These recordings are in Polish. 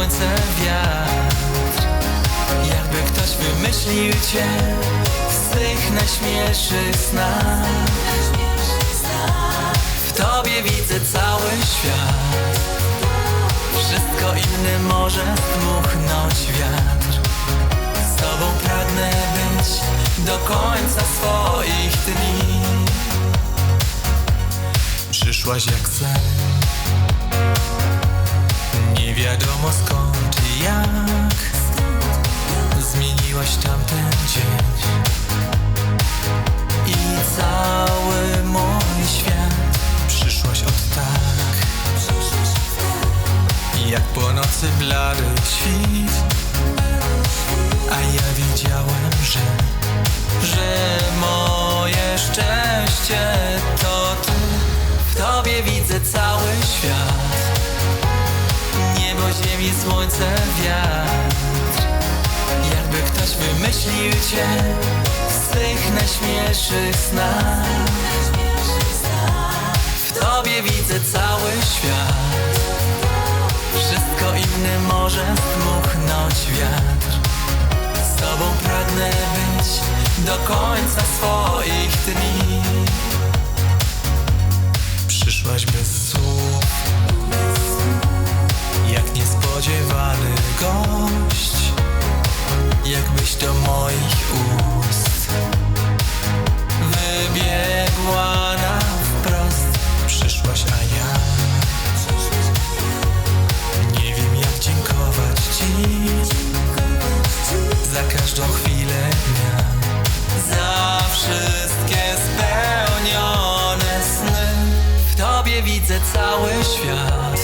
słońce, wiatr. Jakby ktoś wymyślił Cię W swych najśmielszych snach. W Tobie widzę cały świat. Wszystko inne może dmuchnąć wiatr. Z Tobą pragnę być do końca swoich dni. Przyszłaś jak sen tamten dzień I cały mój świat. Przyszłaś od tak. Jak po nocy blady świt A ja wiedziałem, że Że moje szczęście to ty. W tobie widzę cały świat. Niebo, ziemię, słońce, wiatr. Jakby ktoś wymyślił cię W swych najśmielszych snach. W tobie widzę cały świat. Wszystko inne może dmuchnąć wiatr. Z tobą pragnę być do końca swoich do moich ust. Wybiegła na wprost Przyszłaś, a ja Nie wiem jak dziękować Ci Za każdą chwilę dnia. Za wszystkie spełnione sny. W Tobie widzę cały świat.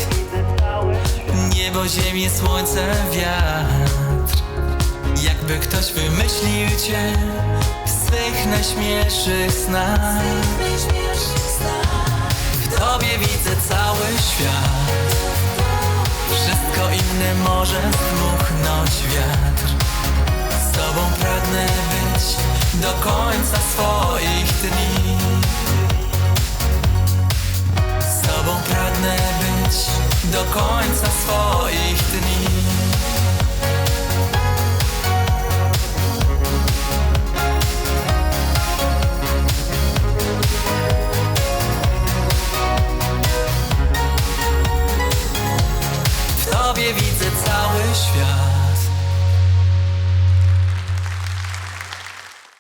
Niebo, ziemię, słońce, wiatr Jakby ktoś wymyślił Cię W swych najśmielszych snach. W Tobie widzę cały świat. Wszystko inne może dmuchnąć wiatr. Z Tobą pragnę być do końca swoich dni. Z Tobą pragnę być do końca swoich świat